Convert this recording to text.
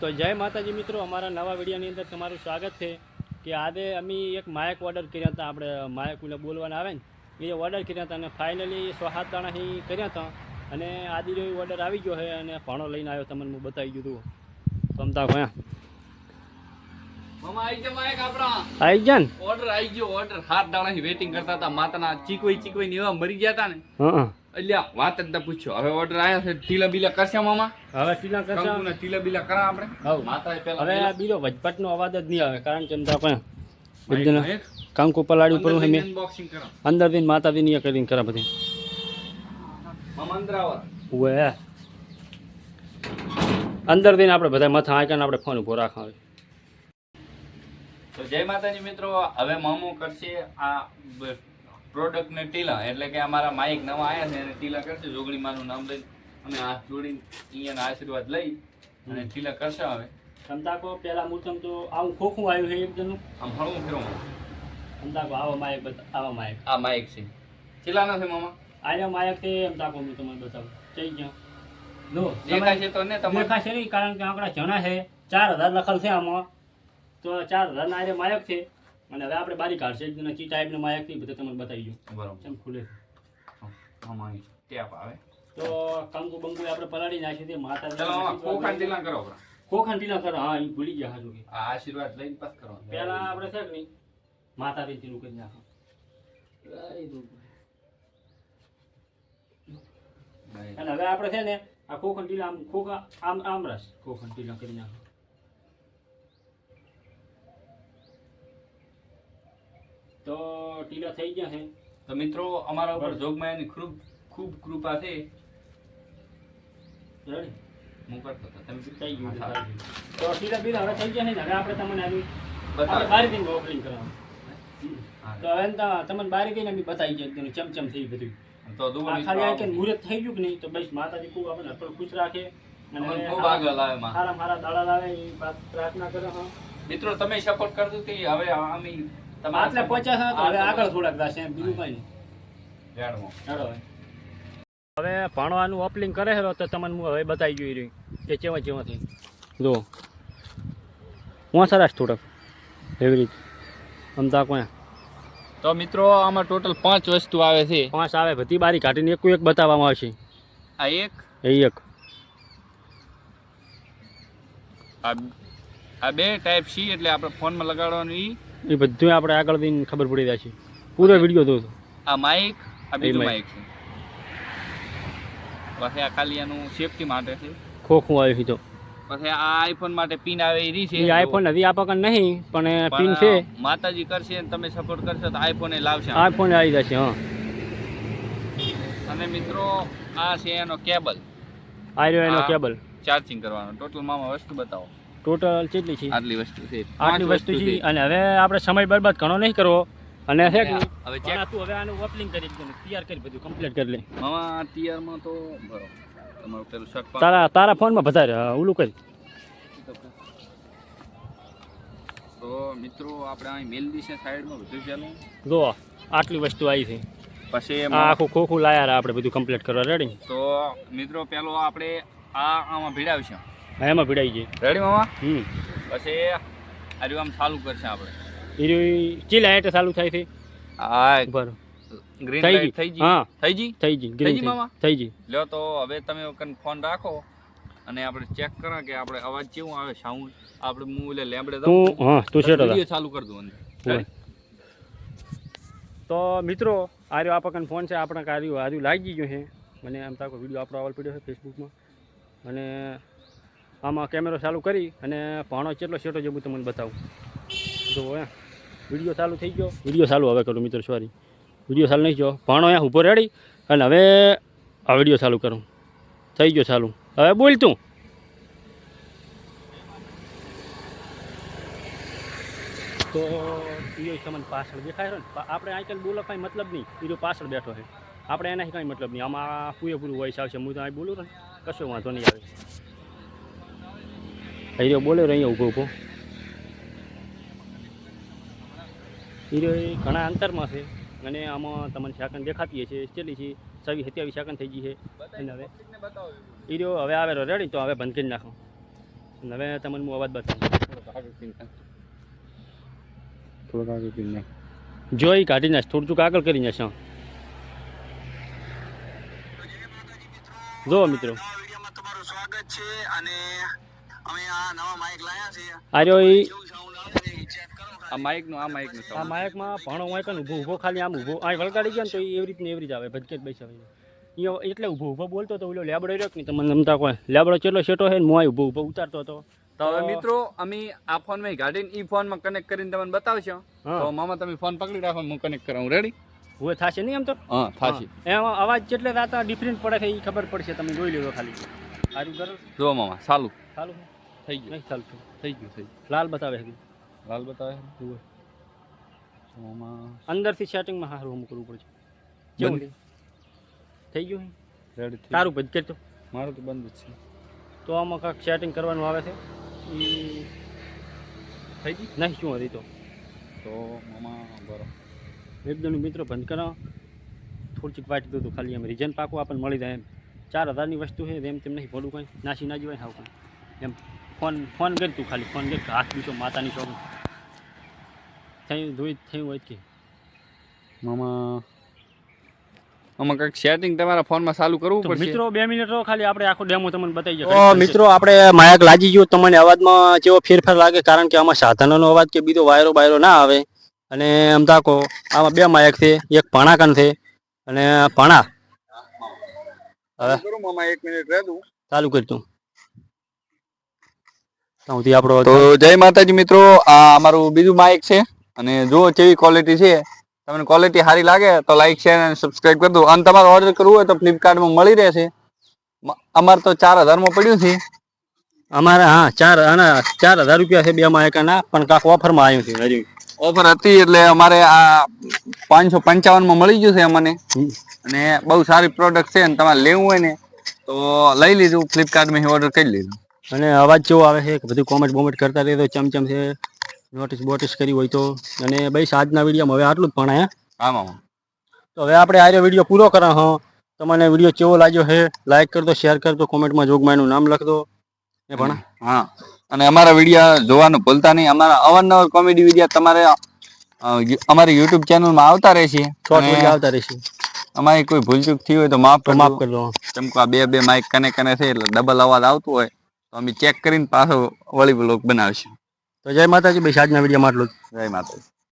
તો જય માતાજી મિત્રો અમારા નવા વિડીયોની અંદર તમારું સ્વાગત છે કે આજે અમે એક માયક ઓર્ડર કર્યા હતા આપણે માયક એટલે બોલવાના આવે ને એ ઓર્ડર કર્યા હતા અને ફાઇનલી સો સાત દાણા અહીં કર્યા હતા અને આદિ ઓર્ડર આવી ગયો છે અને ભાણો લઈને આવ્યો તમને હું બતાવી દીધું સમતા ગયા આવી ગયા ને? ઓર્ડર આવી ગયો ઓર્ડર. હાથ દાણા વેટિંગ કરતા હતા. માતાના ચીકવાઈ ચીકવાઈ ને એવા મરી ગયા હતા ને. હા. એટલે વાત જ ન પૂછ્યો હવે ઓર્ડર આવ્યા છે ટીલા બીલા કરશે મામા? હવે ટીલા કરશે? કંકુના ટીલા બીલા કરા આપણે? હવ. માતા પેલા હવે આ બીજો વજપટનો અવાજ જ નહીં આવે કારણ કે અંદર માઇક બધાને કંકુ પલાડી છે મેં. અનબોક્સિંગ કરો. અંદર બીન માતા બીનની કરીને કરા બધી. મામા અંદર આવો ઉવે. અંદર બીન આપણે બધા માથા આંકને આપણે ફોન ઊભો રાખવા તો જય માતાજી મિત્રો હવે મામો કરશે આ પ્રોડક્ટ ને ટીલા એટલે કે અમારા માઇક નવા આવ્યા છે અને ટીલા કરશે જોગણી માનું નામ લઈ અમે હાથ જોડીને અહીંયાના આશીર્વાદ લઈ અને ટીલા કરશે હવે. સંતાકો પેલા મૂર્તમ તો આવું ખોખું આવ્યું છે એક જણનું? આમ હળવું ફેરો સમતાકો આવો માયક આવા માયક. આ માયક છે. ટીલા નથી મામા? આયા માયક છે એમ તાકો હું તમને બતાવું. જઈ ગયો. લો છે તો ને તમારે? દેખાશે નહીં કારણ કે આપણા જણા છે. ચાર હજાર લખલ છે આમાં. તો ચાર હજાર ના માયક છે. અને હવે આપણે બારી કાઢશે એક ચી ટાઈપના માયકથી બધા તમને બતાવી દઉં. બરોબર. કેમ ખુલે. છે. મામા અહીં ટેપ આવે. તો કંકુ બંકુ આપણે પલાળી નાખી દે માતા ચલો મામા ખોખાને કરો બરા. ઢીલા કરો. હા એ ભૂલી ગયા હાજુ આ આશીર્વાદ લઈને પાસ કરો પહેલા આપણે છે ને માતા રીતિનું કરી નાખો. અને હવે આપણે છે ને આ ખોખન ટીલા આમ ખોખા આમ આમ રસ. ખોખન ટીલા કરી નાખો. તો ટીલા થઈ ગયા છે. તો મિત્રો અમારા ઉપર જોગમાયાની ખૂબ ખૂબ કૃપા છે. હું કરતો હતો. તમે થઈ ગયું. છે હા, સારું. તો ટીલા બીલા હવે થઈ ગયા છે ને? હવે આપણે તમને આવી બારી દિન ઓપનિંગ કરવાનું. તો હવે તમને બારી દઈને અમે બતાવી ગયા એકદમ ચમચમ થઈ બધું. તો ખાલી કે મુહૂર્ત થઈ ગયું કે નહીં? તો બસ માતાજી ખૂબ આપણને ખુશ રાખે. મિત્રો તમે સપોર્ટ કરજો કે હવે અમે આટલે પચાસ હવે આગળ થોડાક જશે બીજું કઈ નહીં. હવે. હવે ભણવાનું ઓપલિંગ કરે છે તો તમને હું હવે બતાવી જોઈ રહ્યું કે ચેવા ચેવાથી જો હું સરસ થોડાક એવી રીતે. અમતા કોઈ તો મિત્રો આમાં ટોટલ પાંચ વસ્તુ આવે છે. પાંચ આવે બધી બારી કાઢીને એક એક બતાવવામાં આવશે. આ એક? એ એક. આ આ બે ટાઈપ સી એટલે આપણે ફોનમાં લગાડવાનું ઈ. એ બધું આપણે આગળ જઈને ખબર પડી જાય છે. પૂરો વીડિયો જોજો. આ માઇક આ બીજું માઇક છે. પછી આ ખાલી આનું સેફટી માટે છે. ખોખું આવ્યું છે તો પછી આ આઈફોન માટે પિન આવે એ છે. એ આઈફોન હજી આપણ નહીં પણ પિન છે. માતાજી કરશે અને તમે સપોર્ટ કરશો તો આઈફોન એ લાવશે આઈફોન આવી જશે હા. અને મિત્રો આ છે એનો કેબલ આર્યો એનો કેબલ ચાર્જિંગ કરવાનો. ટોટલ મામા વસ્તુ બતાવો. ટોટલ કેટલી છે? આટલી વસ્તુ છે. આટલી વસ્તુ છે. અને હવે આપણે સમય બરબાદ ઘણો નહીં કરવો. અને છે કે હવે ચેક તું હવે આનું ઓપનિંગ કરી દે તૈયાર કરી બધું કમ્પ્લીટ કરી લે. મામા ટીઆરમાં તો બરો તમારું પેલું શર્ટ તારા તારા ફોનમાં વધારે ઓલું કરી. તો મિત્રો આપણે અહીં મેલ છે સાઈડમાં બધું ચાલું? જો આટલી વસ્તુ આવી છે. પછી આખું ખોખું લાયા આપણે બધું કમ્પ્લીટ કરવા. રેડી તો મિત્રો પેલો આપણે આ આમાં ભીડાવશે. હા એમાં ભીડાઈ જાય રેડી મામા હમ. પછી આર્યું આમ ચાલુ કરશે આપણે. એ ચી લાઈટ ચાલુ થાય છે? આ બરો ગ્રીન થઈ લાઈટ થઈ ગઈ. હા. થઈ ગઈ? થઈ ગઈ થઈ ગ્રીન ગઈ. મામા? થઈ ગઈ. લ્યો તો હવે તમે કન ફોન રાખો અને આપણે ચેક કરો કે આપણે અવાજ કેવું આવે સાઉન્ડ આપણે હું એટલે લેબડે તું હા તું શેટો વીડિયો ચાલુ કરી દઉં અંદર. તો મિત્રો આર્યો આપણને ફોન છે આપણે કાર્યો આર્યું લાગી ગયું છે. મને આમ તાકો વીડિયો આપણો આવલ પડ્યો છે ફેસબુકમાં અને આમાં કેમેરો ચાલુ કરી અને ભાણો કેટલો છેટો જેવું તમને બતાવું. જો હે. વીડિયો ચાલુ થઈ ગયો. વીડિયો ચાલુ હવે કરું મિત્રો સોરી. વીડિયો ચાલુ નહીં ગયો ભાણો અહીંયા ઊભો રેડી અને હવે આ વીડિયો ચાલુ કરું. થઈ ગયો ચાલુ. હવે બોલ તું. તો એ તમને પાછળ દેખાય ને? આપણે આજકાલ બોલો કાંઈ મતલબ નહીં. એ પાછળ બેઠો છે. આપણે એનાથી કાંઈ મતલબ નહીં. આમાં પૂરેપૂરું વોઇસ આવશે. હું તો અહીં બોલું ને. કશો વાંધો નહીં આવે. અહીં બોલે અહીંયા ઊભો ઊભો. એ ઘણા અંતરમાં છે. અને આમાં તમને શાકન દેખાતી છે ચેલી છે સવી સત્યાવીસ શાકન થઈ ગઈ છે. અને હવે હીરો હવે આવે રેડી તો હવે બંધ કરી નાખો. અને હવે તમને હું અવાજ બતાવું. થોડોક આગળ કરી નાખ. જોઈ કાઢી નાખ થોડું ચૂક આગળ કરી નાખ હા. જુઓ મિત્રો. તમારું સ્વાગત છે અને અમે આ નવા માઇક લાયા છે આર્યો ઈ કેવું સાઉન્ડ આવે છે એ ચેક કરો આ માઇકનું આ માઇકનું આ માયકમાં ભણો હોય કે ઊભો ઊભો ખાલી આમ ઊભો. આ વળગાડી ગયો ને તો એવી રીતને એવી રીતે આવે ભટકે જ બેસાવે એટલે ઊભો ઊભો બોલતો તો ઓલો લેબડો રહ્યો કે નહીં? તમને ગમતા કોઈ લેબડો ચેટલો છેટો છે ને મોય ઊભો ઊભો ઉતારતો હતો. તો હવે મિત્રો અમે આ ફોનમાં ગાડીને ઈ ફોનમાં કનેક્ટ કરીને તમને બતાવશો. હા. તો મામા તમે ફોન પકડી રાખો હું કનેક્ટ કરાવું રેડી હવે થશે નહીં એમ તો? હા થાશી. એમાં અવાજ જેટલે રાતા ડિફરન્ટ પડે છે એ ખબર પડશે. તમે જોઈ લેજો ખાલી. સારું કરો. જો મામા ચાલુ. ચાલુ. છે? થઈ ગયું. નહીં ચાલુ છે. થઈ ગયું થઈ લાલ બતાવે ગયું લાલ બતાવે? જુઓ. અંદરથી સેટિંગમાં સારું અમુક કરવું પડશે બંધ. થઈ ગયું રેડ તારું ભજ કરતો મારું તો બંધ જ છે. તો આમાં કાંઈક સેટિંગ કરવાનું આવે છે? એ થઈ ગઈ નહીં શું હતી તો. તો મામા બરો એકદમ મિત્રો બંધ કરો થોડીક વાટ દીધું ખાલી એમ રીજન પાકું આપણને મળી જાય એમ. ચાર હજારની વસ્તુ છે એમ તેમ નહીં ભોડું કંઈ. નાસી ના જવાય હાવ કંઈ. એમ. ફોન ફોન કર તું ખાલી ફોન કર. હાથ બીસો માતાની શોખ થયું ધોઈ થયું હોય કે. મામા. આમાં કંઈક સેટિંગ તમારા ફોનમાં ચાલુ કરવું પડશે. મિત્રો બે મિનિટ રહો ખાલી આપણે આખો ડેમો તમને બતાવી તો મિત્રો આપણે માયક લાગી ગયું તમને અવાજમાં જેવો ફેરફાર લાગે કારણ કે આમાં સાધનોનો અવાજ કે બીજો વાયરો બાયરો ના આવે. અને એમ તાકો આમાં બે માયક છે એક ભણાકન છે અને ભણા હવે કરી મામા ત્યાંથી આપણો તો જય માતાજી મિત્રો આ અમારું બીજું માઇક છે. અને જો કેવી ક્વોલિટી છે તમને ક્વોલિટી સારી લાગે તો લાઈક શેર અને સબસ્ક્રાઇબ કરી દો. અને તમારે ઓર્ડર કરવું હોય તો ફ્લિપકાર્ટમાં મળી રહેશે. અમારે તો ચાર હજારમાં પડ્યું છે. અમારે હા ચાર આના ચાર હજાર રૂપિયા છે બે માયકાના પણ કાંક ઓફરમાં આવ્યું છે હજી. ઓફર હતી એટલે અમારે આ પાંચસો પંચાવનમાં મળી ગયું છે અમને. અને બહુ સારી પ્રોડક્ટ છે અને તમારે લેવું હોય ને તો લઈ લીધું ફ્લિપકાર્ટમાંથી ઓર્ડર કરી લીધું અને અવાજ કેવો આવે છે કે બધું કોમેન્ટ બોમેન્ટ કરતા રહેતો ચમચમ છે નોટિસ બોટિસ કરી હોય તો. અને ભાઈ આજના વિડીયોમાં હવે આટલું જ પણ હે? હા તો હવે આપણે આ વીડિયો પૂરો કરો હો. તમને વીડિયો કેવો લાગ્યો છે લાઈક કરજો શેર કરજો કોમેન્ટમાં જોગમાયનું નામ લખજો. એ પણ હા. અને અમારા વીડિયો જોવાનું ભૂલતા નહીં. અમારા અવારનવાર કોમેડી વીડિયો તમારે અમારી યુટ્યુબ ચેનલમાં આવતા રહેશે. આવતા રહેશે. અમારી કોઈ ભૂલચૂક થઈ હોય તો માફ માફ કરજો. કરજો. કેમ કે આ બે બે માઇક કને કને છે એટલે ડબલ અવાજ આવતો હોય. તો અમે ચેક કરીને પાછો વળી બ્લોક બનાવીશું. તો જય માતાજી ભાઈ આજના વિડીયોમાં આટલું જય માતાજી.